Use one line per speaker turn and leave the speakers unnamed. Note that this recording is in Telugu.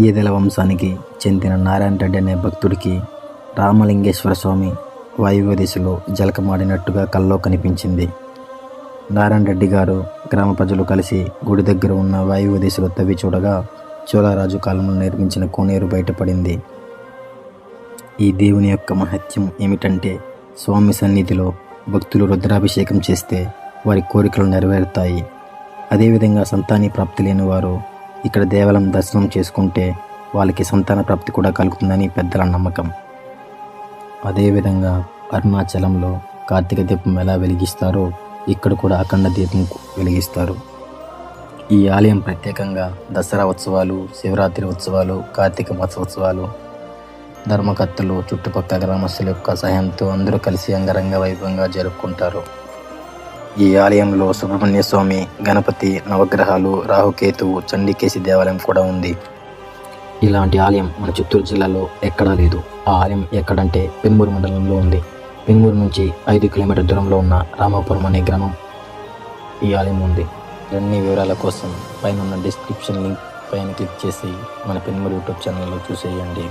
ఈదెల వంశానికి చెందిన నారాయణ రెడ్డి అనే భక్తుడికి రామలింగేశ్వర స్వామి వాయువ్య దిశలో జలకమాడినట్టుగా కల్లో కనిపించింది. నారాయణ రెడ్డి గారు గ్రామ ప్రజలు కలిసి గుడి దగ్గర ఉన్న వాయువ్య దిశలో తవ్వి చూడగా చోళరాజు కాలంలో నిర్మించిన కోనేరు బయటపడింది. ఈ దేవుని యొక్క మహత్యం ఏమిటంటే స్వామి సన్నిధిలో భక్తులు రుద్రాభిషేకం చేస్తే వారి కోరికలు నెరవేరుతాయి. అదేవిధంగా సంతాని ప్రాప్తి లేని వారు ఇక్కడ దేవాలయం దర్శనం చేసుకుంటే వాళ్ళకి సంతాన ప్రాప్తి కూడా కలుగుతుందని పెద్దల నమ్మకం. అదేవిధంగా అరుణాచలంలో కార్తీక దీపం ఎలా వెలిగిస్తారో ఇక్కడ కూడా అఖండ దీపం వెలిగిస్తారు. ఈ ఆలయం ప్రత్యేకంగా దసరా ఉత్సవాలు శివరాత్రి ఉత్సవాలు కార్తీక మహోత్సవాలు ధర్మకర్తలు చుట్టుపక్కల గ్రామస్తుల యొక్క సహాయంతో అందరూ కలిసి అంగరంగ వైభవంగా జరుపుకుంటారు. ఈ ఆలయంలో సుబ్రహ్మణ్య స్వామి గణపతి నవగ్రహాలు రాహుకేతువు చండీకేశి దేవాలయం కూడా ఉంది. ఇలాంటి ఆలయం మన చిత్తూరు జిల్లాలో ఎక్కడా లేదు. ఆ ఆలయం ఎక్కడంటే పెన్మూరు మండలంలో ఉంది. పెన్మూరు నుంచి ఐదు కిలోమీటర్ దూరంలో ఉన్న రామాపురం అనే గ్రామం ఈ ఆలయం ఉంది. అన్ని వివరాల కోసం పైన ఉన్న డిస్క్రిప్షన్ లింక్ పైన క్లిక్ చేసి మన పెన్మూరు యూట్యూబ్ ఛానల్లో చూసేయండి.